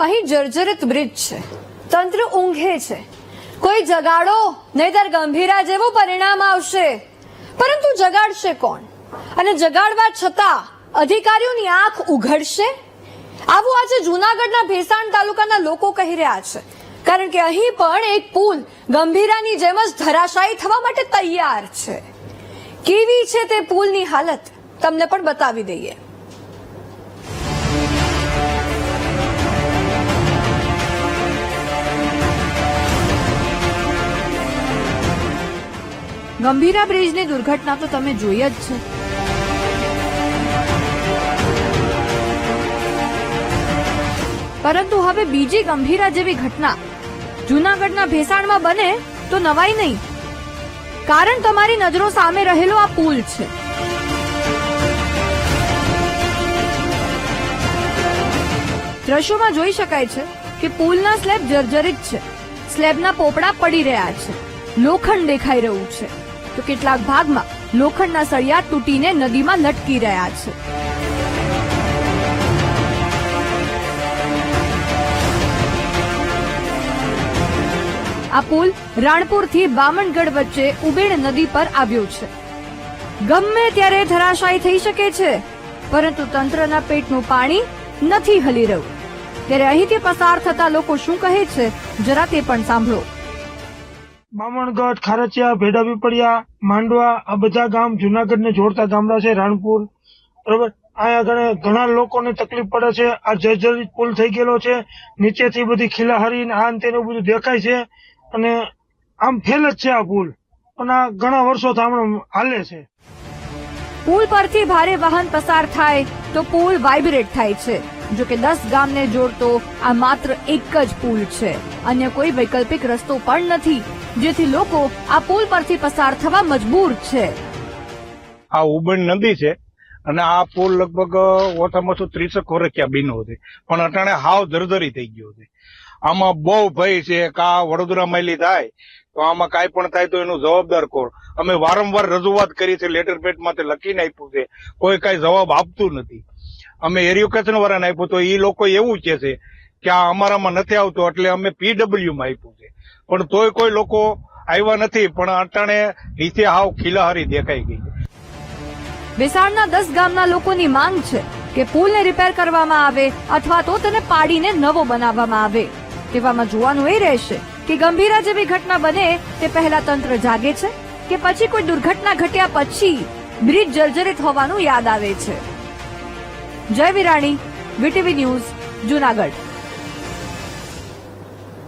અહીં જર્જરિત બ્રિજ છે. તંત્ર ઊંઘે છે. કોઈ જગાડો નહીતર ગંભીરા જેવું પરિણામ આવશે. પરંતુ જગાડશે કોણ? અને જગાડવા છતાં અધિકારીઓની આંખ ઉઘડશે? આવું આજે જૂનાગઢના ભેસાણ તાલુકાના લોકો કહી રહ્યા છે. કારણ કે અહીં પણ એક પુલ ગંભીરાની જેમ જ ધરાશાયી થવા માટે તૈયાર છે. કેવી છે તે પુલની હાલત? તમને પણ બતાવી દઈએ. ગંભીરા બ્રિજની દુર્ઘટના તો તમે જોઈ જ છે. પરંતુ હવે બીજી ગંભીરા જેવી ઘટના. જૂનાગઢના ભેસાણમાં બને તો નવાઈ નહીં. કારણ તમારી નજરો સામે રહેલો આ પુલ છે. દ્રશ્યોમાં જોઈ શકાય છે કે પુલના સ્લેબ જર્જરિત છે. સ્લેબના પોપડા પડી રહ્યા છે. લોખંડ દેખાઈ રહ્યું છે. તો કેટલાક ભાગમાં લોખંડના સળિયા તૂટીને નદીમાં લટકી રહ્યા છે. આ પુલ રાણપુરથી બામણગઢ વચ્ચે ઉબેડ નદી પર આવ્યો છે. ગમે ત્યારે ધરાશાયી થઈ શકે છે, પરંતુ તંત્રના પેટનું પાણી નથી હલી રહ્યું. ત્યારે અહીંથી પસાર થતા લોકો શું કહે છે, જરા તે પણ સાંભળો. બામણગઢ ખારચિયા ભેડા પીપળિયા માંડવા, આ બધા ગામ જુનાગઢને જોડતા ગામડા છે, રાણપુર. બરોબર? અહીંયા ઘણા ઘણા લોકોને તકલીફ પડે છે, આ જર્જરિત પુલ થઈ ગયેલો છે, નીચેથી બધી ખીલાહારી ને આ ને તેનું બધું દેખાય છે, અને આમ ફેલ જ છે આ પુલ. પણ આ ઘણા વર્ષોથી હમણાં હાલે છે. પુલ પરથી ભારે વાહન પસાર થાય તો પુલ વાઇબ્રેટ થાય છે. જો કે દસ ગામને જોડતો આ માત્ર એક જ પુલ છે. અન્ય કોઈ વૈકલ્પિક રસ્તો પણ નથી, જેથી લોકો આ પુલ પરથી પસાર થવા મજબૂર છે. આ ઉબણ નદી છે અને આ પુલ લગભગ ઓછામાં ઓછું ત્રીસેક વર્ષ ક્યાં બીનો છે. પણ અટાણે હાવ ધરધરી થઈ ગયો છે. આમાં બહુ ભય છે કે આ વડોદરા મેલી થાય, તો આમાં કાંઈ પણ થાય તો એનું જવાબદાર કોણ? અમે વારંવાર રજૂઆત કરી છે, લેટર પેડમાં તે લખીને આપ્યું છે. કોઈ કાંઈ જવાબ આપતું નથી. અમે એરિયુકેશન વાળાને આપ્યું તો એ લોકો એવું કહે છે કે આ અમારામાં નથી આવતું, એટલે અમે પીડબ્લ્યુમાં આપ્યું છે. પણ તોય કોઈ લોકો આવ્યા નથી, પણ અટાણે નીચે હાવ ખીલાહારી દેખાઈ ગઈ છે. વેસાણના દસ ગામના લોકોની માંગ છે કે પુલને રિપેર કરવામાં આવે અથવા તો તેને પાડીને નવો બનાવવામાં આવે. તેવામાં જોવાનું એ રહેશે કે ગંભીરા જેવી ઘટના બને તે પહેલા તંત્ર જાગે છે કે પછી કોઈ દુર્ઘટના ઘટ્યા પછી બ્રિજ જર્જરિત હોવાનું યાદ આવે છે. જય વિરાણી વીટીવી ન્યૂઝ જુનાગઢ.